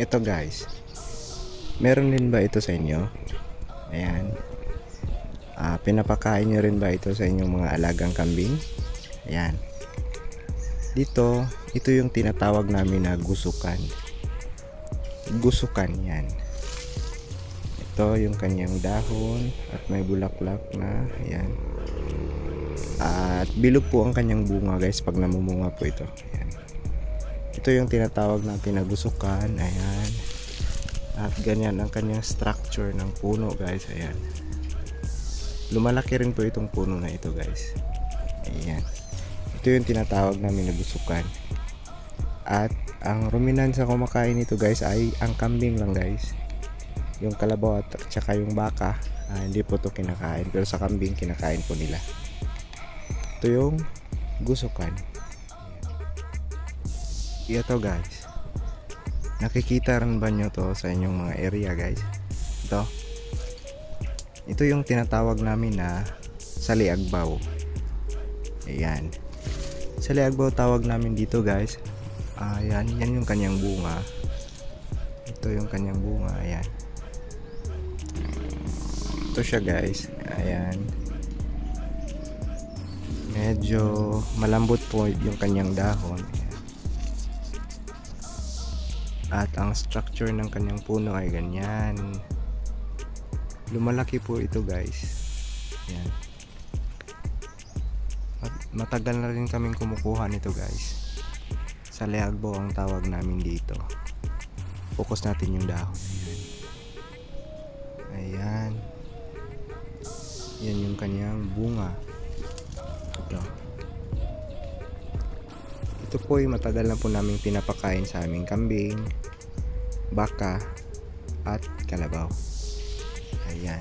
ito guys. Meron din ba ito sa inyo? Ayan. Ah, pinapakain nyo rin ba ito sa inyong mga alagang kambing? Ayan. Dito, ito yung tinatawag namin na gusukan. Gusukan yan. Ito yung kanyang dahon at may bulaklak na. Ayan. At bilog po ang kanyang bunga guys pag namumunga po ito. Ayan. Ito yung tinatawag na pinagusukan. Ayan. At ganyan ang kanyang structure ng puno guys. Ayan. Lumalaki rin po itong puno na ito guys. Ayan. Ito yung tinatawag na gusukan. At ang ruminan sa kumakain nito guys ay ang kambing lang guys. Yung kalabaw at saka yung baka, ah, hindi po to kinakain. Pero sa kambing kinakain po nila. Ito yung gusukan. Ito guys. Nakikita rin ba nyo to sa inyong mga area guys? Ito. Ito yung tinatawag namin na saliagbaw. Ayan. Saliagbaw tawag namin dito guys. Ayan, yan yung kanyang bunga. Ito yung kanyang bunga, ayan. Ito siya guys. Ayan. Medyo malambot po yung kanyang dahon. At ang structure ng kanyang puno ay ganyan. Lumalaki po ito guys. Mat- Matagal na rin kaming kumukuha nito guys. Sa leagbo ang tawag namin dito. Focus natin yung dahon. Ayan. Yan yung kanyang bunga. Ito. Ito po ay matagal na po namin pinapakain sa aming kambing, baka, at kalabaw. Ayan.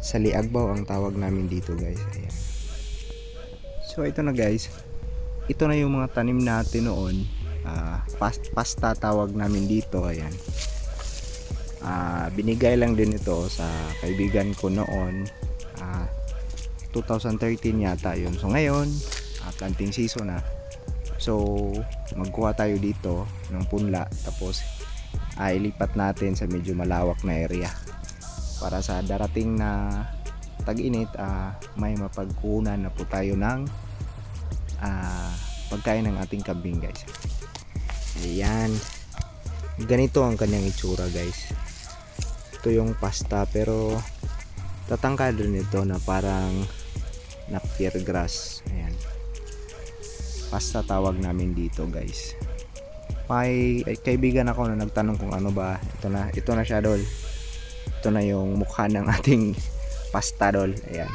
Saliagbaw ang tawag namin dito guys. Ayan. So ito na guys. Ito na yung mga tanim natin noon. Ah, pas- pasta tawag namin dito. Ayan. Ah, binigay lang din ito sa kaibigan ko noon. Ah, 2013 yata yun. So ngayon, ah, planting season na. So, magkuha tayo dito ng punla. Tapos, ilipat natin sa medyo malawak na area. Para sa darating na tag-init, ah, may mapagkunan na po tayo ng ah, pagkain ng ating kambing guys. Ayan. Ganito ang kanyang itsura guys. Ito yung pasta pero tatangkad rin ito na parang napier grass. Ayan. Pasta tawag namin dito guys. May ay, kaibigan ako na nagtanong kung ano ba. Ito na, ito na siya dol. Ito na yung mukha ng ating pasta dol. Ayan.